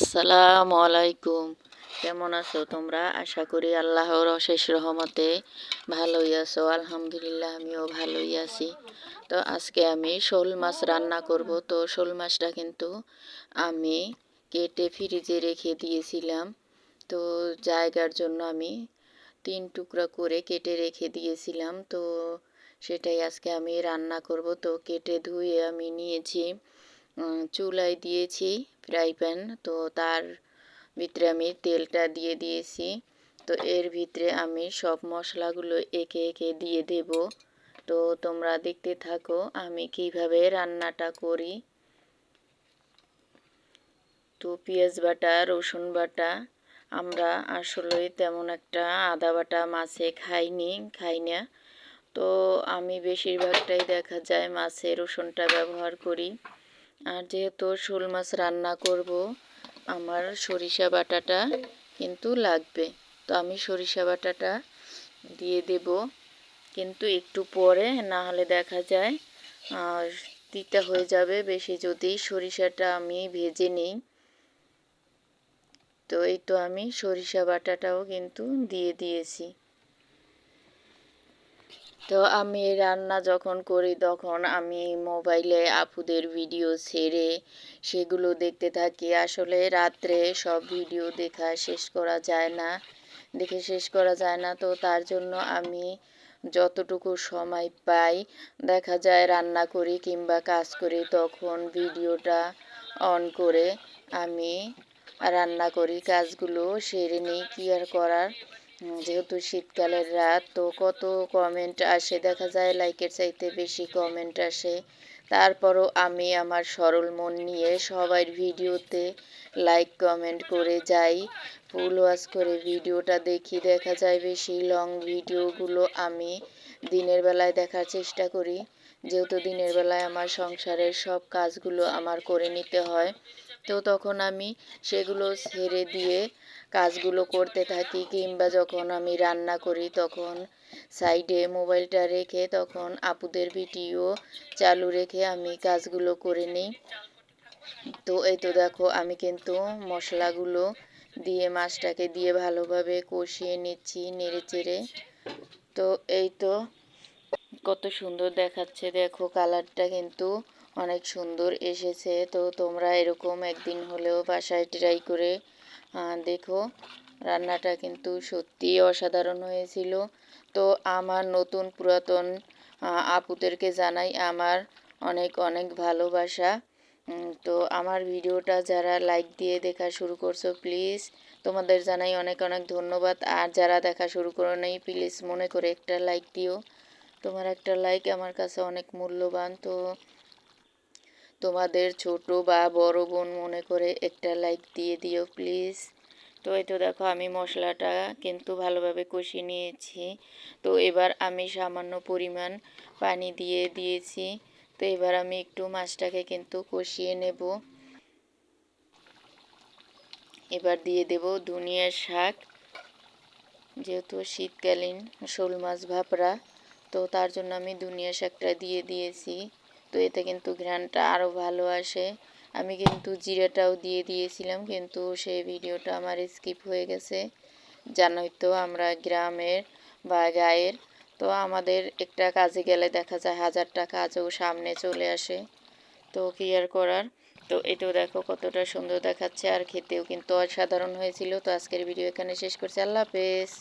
আসসালামু আলাইকুম। কেমন আছো তোমরা? আশা করি আল্লাহর অশেষ রহমতে ভালোই আছো। আলহামদুলিল্লাহ, আমিও ভালোই আছি। তো আজকে আমি শোল মাছ রান্না করব। তো শোল মাছটা কিন্তু আমি কেটে ফ্রিজে রেখে দিয়েছিলাম। তো জায়গার জন্য আমি তিন টুকরা করে কেটে রেখে দিয়েছিলাম। তো সেটাই আজকে আমি রান্না করব। তো কেটে ধুয়ে আমি নিয়েছি। চুলায় দিয়েছি ফ্রাই প্যান। তো তার ভিতরে আমি তেলটা দিয়ে দিয়েছি। তো এর ভিতরে আমি সব মশলাগুলো একে একে দিয়ে দেব। তো তোমরা দেখতে থাকো আমি কীভাবে রান্নাটা করি। তো পেঁয়াজ বাটা, রসুন বাটা, আমরা আসলে তেমন একটা আদা বাটা মাছে খাইনি, খাই না। তো আমি বেশিরভাগটাই দেখা যায় মাছে রসুনটা ব্যবহার করি। আর যেহেতু শোল মাছ রান্না করব, আমার সরিষা বাটাটা কিন্তু লাগবে। তো আমি সরিষা বাটাটা দিয়ে দেব। কিন্তু একটু পরে, না হলে দেখা যায়, আর তিতা হয়ে যাবে বেশি যদি সরিষাটা আমি ভেজে নিই। তো এই তো আমি সরিষা বাটাটাও কিন্তু দিয়ে দিয়েছি। তো আমি রান্না যখন করি তখন আমি মোবাইলে আপুদের ভিডিও ছেড়ে সেগুলো দেখতে থাকি। আসলে রাত্রে সব ভিডিও দেখা শেষ করা যায় না, দেখে শেষ করা যায় না। তো তার জন্য আমি যতটুকু সময় পাই দেখা যায় রান্না করি কিংবা কাজ করি তখন ভিডিওটা অন করে আমি রান্না করি, কাজগুলো সেরে নিই। কি আর করার? যেহেতু শীতকালের রাত, তো কত কমেন্ট আসে? দেখা যায় লাইকের চাইতে বেশি কমেন্ট আসে। তারপরও আমি আমার সরল মন নিয়ে সবার ভিডিওতে লাইক কমেন্ট করে যাই। ফুল ওয়াশ করে ভিডিওটা দেখি। দেখা যায় বেশি লং ভিডিওগুলো আমি দিনের বেলায় দেখার চেষ্টা করি। যেহেতু দিনের বেলায় আমার সংসারের সব কাজগুলো আমার করে নিতে হয়। তো তখন আমি সেগুলো ছেড়ে দিয়ে কাজগুলো করতে থাকি কিংবা যখন আমি রান্না করি তখন সাইডে মোবাইলটা রেখে তখন আপুদের ভিডিও চালু রেখে আমি কাজগুলো করে নিই। তো এই তো দেখো আমি কিন্তু মশলাগুলো দিয়ে মাছটাকে দিয়ে ভালোভাবে কষিয়ে নিচ্ছি নেড়ে চেড়ে। তো এই তো কত সুন্দর দেখাচ্ছে দেখো কালারটা কিন্তু অনেক সুন্দর এসেছে। তো তোমরা এরকম একদিন হলেও বাসায় ট্রাই করে দেখো। রান্নাটা কিন্তু সত্যিই অসাধারণ হয়েছিল। তো আমার নতুন পুরাতন আপুদেরকে জানাই আমার অনেক অনেক ভালোবাসা। তো আমার ভিডিওটা যারা লাইক দিয়ে দেখা শুরু করছ প্লিজ তোমাদের জানাই অনেক অনেক ধন্যবাদ। আর যারা দেখা শুরু করো নেই প্লিজ মনে করে একটা লাইক দিও। তোমার একটা লাইক আমার কাছে অনেক মূল্যবান। তো তোমাদের ছোট বা বড় বোন মনে করে একটা লাইক দিয়ে দিও প্লিজ তো এই তো দেখো, আমি মশলাটা কিন্তু ভালোভাবে কষিয়ে নিয়েছি। তো এবার আমি সামান্য পরিমাণ পানি দিয়ে দিয়েছি। তো এবার আমি একটু মাছটাকে কিন্তু কষিয়ে নেব। এবার দিয়ে দেব ধনিয়ার শাক, যেহেতু শীতকালীন শোল মাছ ভাপড়া তো তার জন্য আমি ধনিয়া শাকটা দিয়ে দিয়েছি। তো এতে কিন্তু ঘ্রানটা আরও ভালো আসে। আমি কিন্তু জিরাটাও দিয়ে দিয়েছিলাম, কিন্তু সেই ভিডিওটা আমার স্কিপ হয়ে গেছে। জানোই তো আমরা গ্রামের বা গায়ের, তো আমাদের একটা কাজে গেলে দেখা যায় হাজারটা কাজও সামনে চলে আসে। তো কি আর করার? তো এটাও দেখো কতটা সুন্দর দেখাচ্ছে, আর খেতেও কিন্তু অসাধারণ হয়েছিল। তো আজকের ভিডিও এখানে শেষ করছি। আল্লাহ হাফেজ।